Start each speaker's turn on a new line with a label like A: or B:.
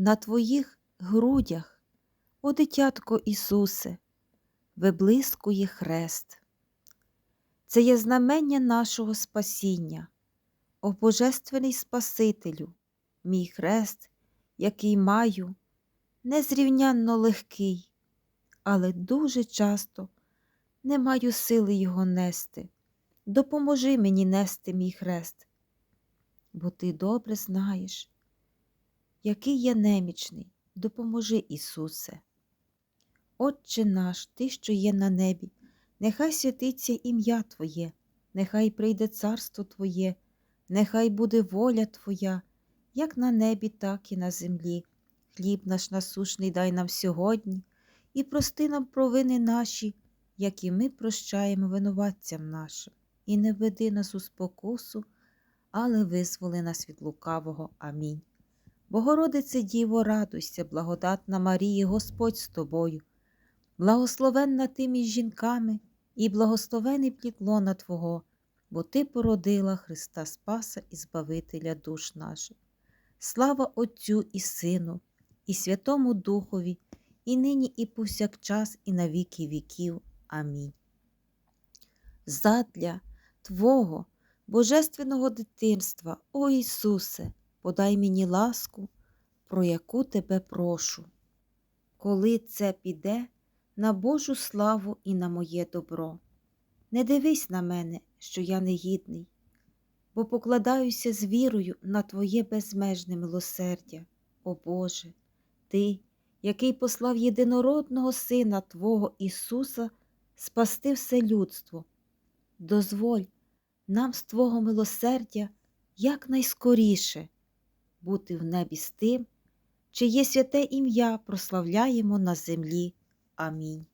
A: на твоїх грудях, о дитятко Ісусе, виблискує хрест. Це є знамення нашого спасіння, о Божественний Спасителю, мій хрест, який маю, незрівнянно легкий, але дуже часто не маю сили його нести. Допоможи мені нести мій хрест, бо ти добре знаєш, який я немічний, допоможи, Ісусе. Отче наш, Ти, що є на небі, нехай святиться ім'я Твоє, нехай прийде царство Твоє, нехай буде воля Твоя, як на небі, так і на землі. Хліб наш насушний дай нам сьогодні, і прости нам провини наші, як і ми прощаємо винуватцям нашим, і не веди нас у спокусу, але визволи нас від лукавого. Амінь. Богородице Діво, радуйся, благодатна Марія, Господь з тобою, благословенна ти між жінками, і благословений плід лона Твого, бо Ти породила Христа Спаса і Збавителя душ наших. Слава Отцю і Сину, і Святому Духові, і нині, і повсякчас, і на віки віків. Амінь. Задля Твого Божественного дитинства, о Ісусе, подай мені ласку, про яку Тебе прошу. Коли це піде на Божу славу і на моє добро. Не дивись на мене, що я негідний, бо покладаюся з вірою на Твоє безмежне милосердя, о Боже, Ти, який послав єдинородного Сина Твого Ісуса спасти все людство. Дозволь нам з Твого милосердя якнайскоріше бути в небі з тим, чиє святе ім'я прославляємо на землі. Амінь.